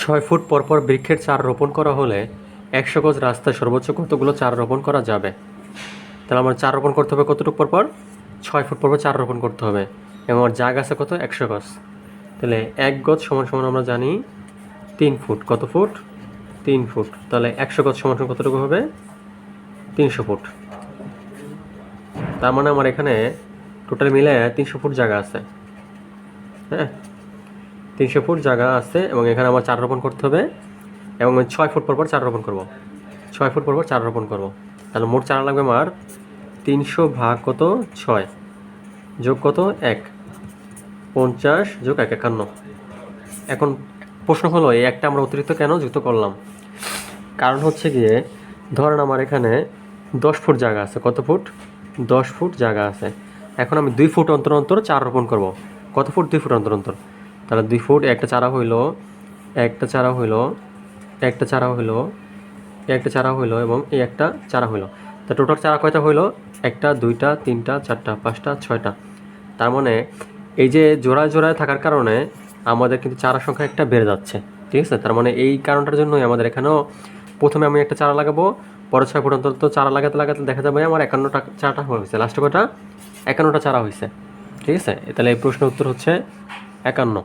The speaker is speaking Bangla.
ছয় ফুট পরপর বৃক্ষের চারা রোপণ করা হলে একশো গজ রাস্তায় সর্বোচ্চ কতগুলো চারা রোপণ করা যাবে? তাহলে আমার চারা রোপণ করতে হবে কতটুকু পরপর ছয় ফুট পরপর চারা রোপণ করতে হবে। এবং আমার জাগ আছে কত? একশো গজ। তাহলে এক গজ সমান সমান আমরা জানি তিন ফুট। কত ফুট? তিন ফুট। তাহলে একশো গজ সমান সমান কতটুকু হবে? তিনশো ফুট। তার মানে আমার এখানে টোটাল মিলে তিনশো ফুট জায়গা আছে। হ্যাঁ? তিনশো ফুট জায়গা আছে এবং এখানে আমার চারা রোপণ করতে হবে এবং ছয় ফুট পরপর পর চারা রোপণ করব। ছয় ফুট পর পর চারা রোপণ করব। তাহলে মোট চারা লাগবে আমার তিনশো ভাগ কত? ছয়। যোগ কত? এক। পঞ্চাশ যোগ এক, একান্ন। এখন প্রশ্ন হলো, এই একটা আমরা অতিরিক্ত কেন যুক্ত করলাম? কারণ হচ্ছে গিয়ে, ধরেন আমার এখানে দশ ফুট জায়গা আছে। কত ফুট? দশ ফুট জায়গা আছে। এখন আমি দুই ফুট অন্তর অন্তর চার রোপণ করব। কত ফুট? দুই ফুট অন্তর অন্তর। তাহলে দুই ফুট, একটা চারা হইল, একটা চারা হইল, একটা চারা হইল, একটা চারা হইল এবং এই একটা চারা হইল। তা টোটাল চারা কয়টা হইল? একটা, দুইটা, তিনটা, চারটা, পাঁচটা, ছয়টা। তার মানে এই যে জোড়ায় জোড়ায় থাকার কারণে আমাদের কিন্তু চারা সংখ্যা একটা বেড়ে যাচ্ছে, ঠিক আছে? তার মানে এই কারণটার জন্যই আমাদের এখানেও প্রথমে আমি একটা চারা লাগাবো পরে ছয় ফুট অন্তত চারা লাগাতে লাগাতে দেখা যাবে আমার একান্নটা চারাটা হয়েছে। লাস্টে কটা একান্নটা চারা হয়েছে, ঠিক আছে? তাহলে এই প্রশ্নের উত্তর হচ্ছে একান্ন।